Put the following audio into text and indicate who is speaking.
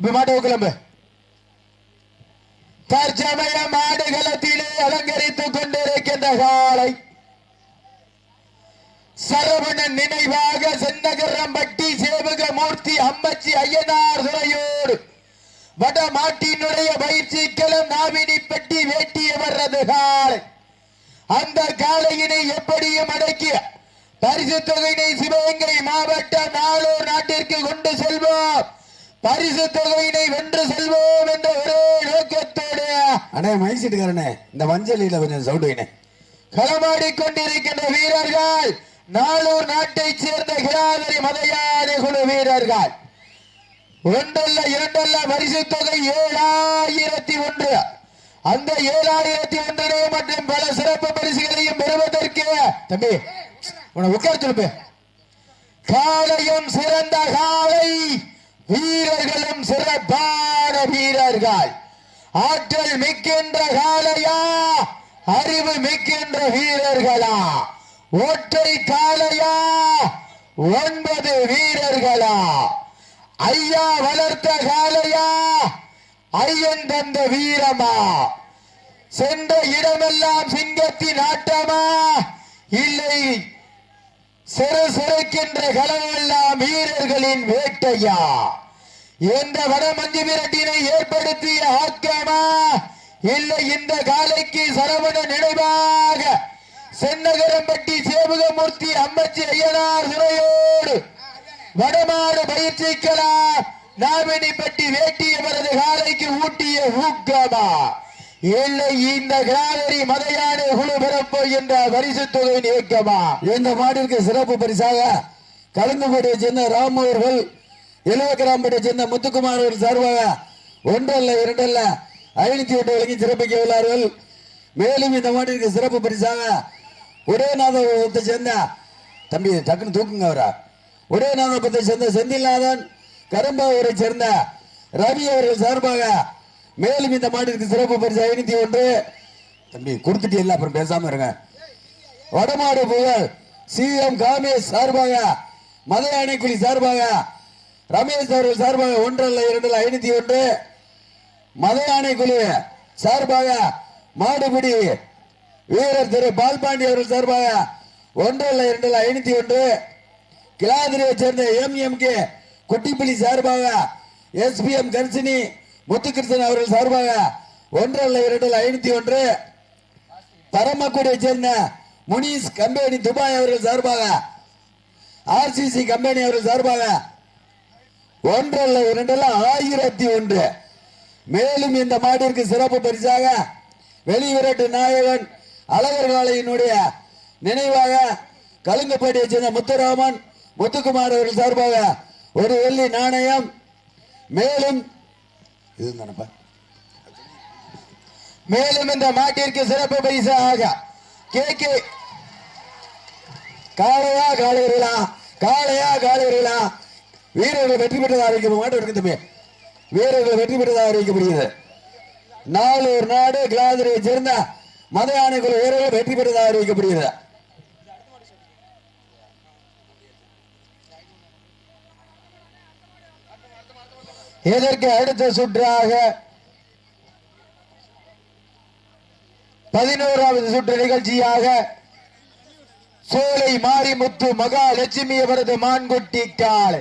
Speaker 1: இப்ப கிளம்பு. தற்சமய மாடுகளத்திலே அலங்கரித்துக் கொண்டிருக்கின்ற காலை சரவணன் நினைவாக சென்னகரம்பட்டி சேவக மூர்த்தி அம்மச்சி ஐயனார் துறையோடு வட மாட்டினுடைய பயிற்சி களம் நாவினிப்பட்டி வேட்டியவரது காலை. அந்த காலையினை எப்படியும் அடக்கிய பரிசு தொகையினை சிவகங்கை மாவட்டம் நாளூர் நாட்டிற்கு கொண்டு செல்ல பரிசு தொகையினை வென்று செல்வோம் என்ற ஒரே நோக்கத்தோடு.
Speaker 2: அண்ணே மைசிட்டுக்காரண்ணே இந்த மஞ்சளில கொஞ்சம் சவுண்ட் வைனே
Speaker 1: களமாடிக் கொண்டிருக்கின்ற வீரர்கள் நாளூர் நாட்டைச் சேர்ந்த கிராதரி மதையாதி குழு வீரர்கள். ஒன்றல்ல இரண்டல்ல பரிசு தொகை ஏழாயிரத்தி ஒன்று. அந்த ஏழாயிரத்தி ஒன்றினை மற்றும் பல சிறப்பு பரிசுகளையும் பெறுவதற்கு தம்பி உன உட்கார் சொல்லுப்பே. காளையும் சிறந்த வீரர்கள் ஆற்றல் மிக்கின்ற காலையா அறிவு மிக்கின்ற வீரர்களா? ஒற்றை காலையா ஒன்பது வீரர்களா? ஐயா வளர்த்த காலையா ஐயன் தந்த வீரமா? சென்ற இடமெல்லாம் சிங்கத்தின் ஆட்டமா? இல்லை சிறு சிறைக்கின்ற களமெல்லாம் வீரர்களின் வேட்டையா? எந்த வடமஞ்சு விரட்டினை ஏற்படுத்திய ஆக்கமா இல்லை இந்த காலைக்கு சரவண நினைவாக சென்னகரம்பட்டி சேவகமூர்த்தி அம்மச்சி ஐயனார் துறையோடு வடமாடு பயிற்சிக்கலாம் நாமினிப்பட்டி வேட்டியவரது காலைக்கு ஊட்டிய ஊக்கமா இல்லை இந்த கிராமரி மதையானை குழு என்ற பரிசு தொகையின் இயக்கமா
Speaker 2: இந்த மாடிற்கு சிறப்பு பரிசாக கலந்து கொண்டு ராமு அவர்கள் இலவக்கராம்பட்டியை சேர்ந்த முத்துக்குமார் அவர்கள் சார்பாக ஒன்றல்ல இரண்டல்ல. ஐநூத்தி எட்டு வழங்கி சிறப்பிக்க உள்ளார்கள். மேலும் இந்த மாட்டிற்கு சிறப்பு பரிசாக உதயநாதபுரத்தை சேர்ந்த தம்பி டக்குன்னு தூக்குங்க அவரா. உதயநாதபுரத்தை சேர்ந்த செந்தில்நாதன் கரும்பாவூரை சேர்ந்த ரவி அவர்கள் சார்பாக மேலும் இந்த மாட்டிற்கு சிறப்பு பரிசு ஐநூத்தி ஒன்று. தம்பி கொடுத்துட்டீங்களா அப்புறம் பேசாம இருங்க. வடமாடு புகழ் சிஎம் காமேஷ் சார்பாக மத குழி சார்பாக ரமேஷ் அவர்கள் சார்பாக ஒன்றல்ல இரண்டு ஐநூத்தி ஒன்று. மத குழு சார்பாக மாடுபிடி வீரர் திரு பால்பாண்டி அவர்கள் சார்பாக ஒன்றல்ல இரண்டு ஐநூத்தி ஒன்று. கிளாதிரியை சேர்ந்த எம் எம் கே குட்டிப்புலி சார்பாக எஸ்பிஎம் கர்சினி முத்துகிருஷ்ணன் அவர்கள் சார்பாக ஒன்றல்ல இரண்டு ஐநூத்தி ஒன்று. பரமக்குடியை சேர்ந்த முனீஸ் கம்பெனி துபாய் அவர்கள் சார்பாக ஆர்சிசி கம்பெனி அவர்கள் சார்பாக ஒன்றல்ல இரண்டல்ல ஆயிரத்தி ஒன்று. மேலும் இந்த மாட்டிற்கு சிறப்பு பரிசாக வெளிவிரட்டு நாயகன் அழகர்காலையினுடைய நினைவாக கலுங்கப்பேட்டையை சேர்ந்த முத்துராமன் முத்துக்குமார் அவர்கள் சார்பாக ஒரு வெள்ளி நாணயம். மேலும் இது தானப்பா
Speaker 1: மேலும் இந்த மாட்டிற்கு சிறப்பு பரிசாக கே கே
Speaker 2: காளையா காளையர்களா காளையா காளையர்களா வீரர்கள் வெற்றி பெற்றதாக அறிவிக்க மாட்டோம் இருக்கு தம்பி. வீரர்கள் வெற்றி பெற்றதாக அறிவிக்கப்படுகிறது. நாலூர் நாடு கிளாதிரியை சேர்ந்த மத யானைக்குழு வீரர்கள் வெற்றி பெற்றதாக அறிவிக்கப்படுகிறது.
Speaker 1: இதற்கு அடுத்த சுற்றாக பதினோராவது சுற்று நிகழ்ச்சியாக சோலை மாரிமுத்து மகாலட்சுமி அவரது மான்குட்டி காலை